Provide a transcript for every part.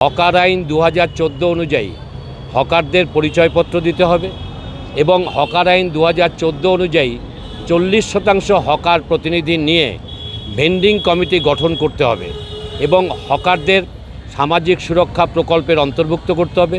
Hawker আইন দু হাজার চোদ্দ অনুযায়ী হকারদের পরিচয়পত্র দিতে হবে এবং হকার আইন দু হাজার চোদ্দ অনুযায়ী চল্লিশ শতাংশ হকার প্রতিনিধি নিয়ে ভেন্ডিং কমিটি গঠন করতে হবে এবং হকারদের সামাজিক সুরক্ষা প্রকল্পের অন্তর্ভুক্ত করতে হবে।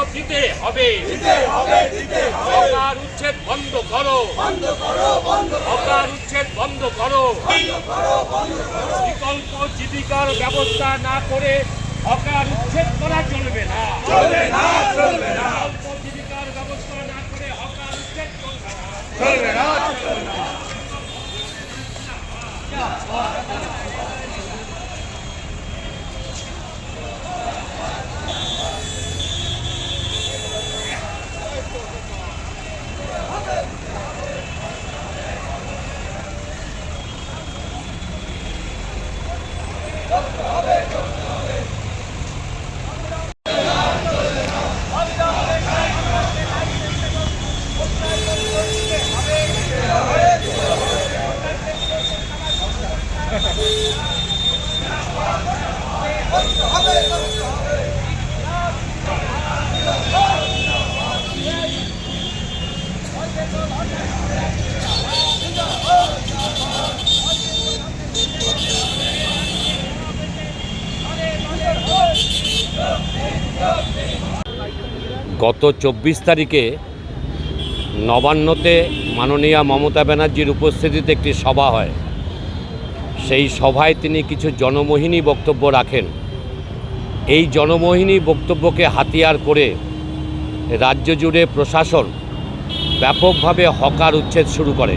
দিতে হবে। হকার উচ্ছেদ বন্ধ করো। বন্ধ করো বন্ধ হকার উচ্ছেদ বন্ধ করো। বন্ধ করো বিকল্প জীবিকার ব্যবস্থা না করে হকার উচ্ছেদ করা চলবে না। চলবে না চলবে না। বিকল্প জীবিকার ব্যবস্থা না করে হকার উচ্ছেদ চলবে না। চলবে না। গত চব্বিশ তারিখে নবান্নতে মাননীয়া মমতা ব্যানার্জির উপস্থিতিতে একটি সভা হয়। সেই সভায় তিনি কিছু জনমোহিনী বক্তব্য রাখেন। এই জনমোহিনী বক্তব্যকে হাতিয়ার করে রাজ্য জুড়ে প্রশাসন ব্যাপকভাবে হকার উচ্ছেদ শুরু করে।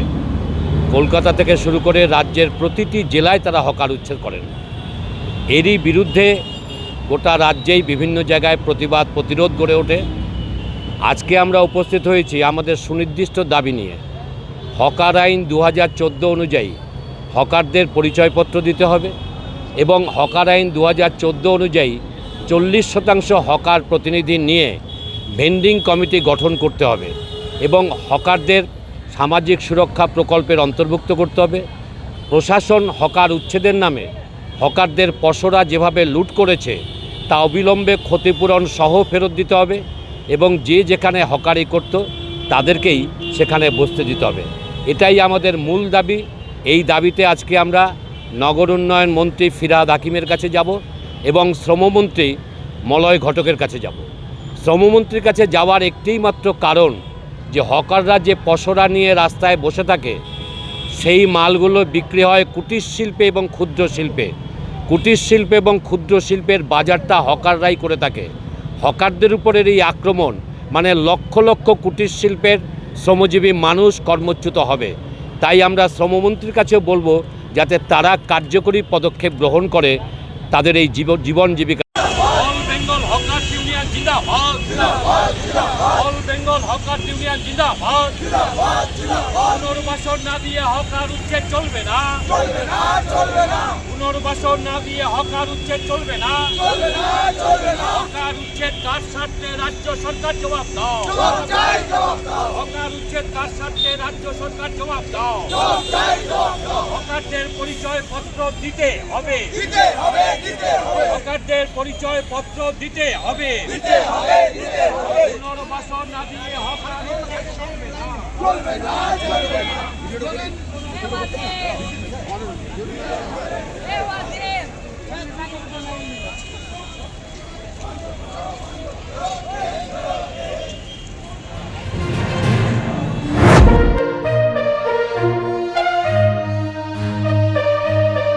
কলকাতা থেকে শুরু করে রাজ্যের প্রতিটি জেলায় তারা হকার উচ্ছেদ করেন। এরই বিরুদ্ধে গোটা রাজ্যেই বিভিন্ন জায়গায় প্রতিবাদ প্রতিরোধ গড়ে ওঠে। আজকে আমরা উপস্থিত হয়েছি আমাদের সুনির্দিষ্ট দাবি নিয়ে। হকার আইন দু হাজার চোদ্দ অনুযায়ী হকারদের পরিচয়পত্র দিতে হবে এবং হকার আইন দু হাজার চোদ্দ অনুযায়ী চল্লিশ শতাংশ হকার প্রতিনিধি নিয়ে ভেন্ডিং কমিটি গঠন করতে হবে এবং হকারদের সামাজিক সুরক্ষা প্রকল্পের অন্তর্ভুক্ত করতে হবে। প্রশাসন হকার উচ্ছেদের নামে হকারদের পশরা যেভাবে লুট করেছে তা অবিলম্বে ক্ষতিপূরণ সহ ফেরত দিতে হবে। এবং যে যেখানে হকারি করত, তাদেরকেই সেখানে বসতে দিতে হবে। এটাই আমাদের মূল দাবি। এই দাবিতে আজকে আমরা নগর উন্নয়ন মন্ত্রী ফিরাদ হাকিমের কাছে যাব এবং শ্রমমন্ত্রী মলয় ঘটকের কাছে যাব। শ্রমমন্ত্রীর কাছে যাওয়ার একটিই মাত্র কারণ যে হকাররা যে পশরা নিয়ে রাস্তায় বসে থাকে, সেই মালগুলো বিক্রি হয় কুটির শিল্পে এবং ক্ষুদ্র শিল্পে। কুটির শিল্প এবং ক্ষুদ্র শিল্পের বাজারটা হকাররাই করে থাকে। হকারদের উপরের এই আক্রমণ মানে লক্ষ লক্ষ কুটির শিল্পের শ্রমজীবী মানুষ কর্মচ্যুত হবে। তাই আমরা শ্রমমন্ত্রীর কাছেও বলব, যাতে তারা কার্যকরী পদক্ষেপ গ্রহণ করে তাদের এই জীব, জীবন জীবিকা অল বেঙ্গল ইউনিয়ন জিন্দাবাদ। অল বেঙ্গল হকার ইউনিয়ন জিন্দাবাদ। পুনর্বাসন না দিয়ে হকার উচ্ছেদ চলবে না। পুনর্বাসন না দিয়ে হকার উচ্ছেদ চলবে না। হকার উচ্ছেদ কার স্বার্থে রাজ্য সরকার জবাব দাও। হকার উচ্ছেদ কার স্বার্থে রাজ্য সরকার জবাব দাও। হকারদের পরিচয় পত্র দিতে হবে। হকারদের পরিচয় পত্র দিতে হবে। পুনর্বাসন না দিয়ে চলবে না চলবে না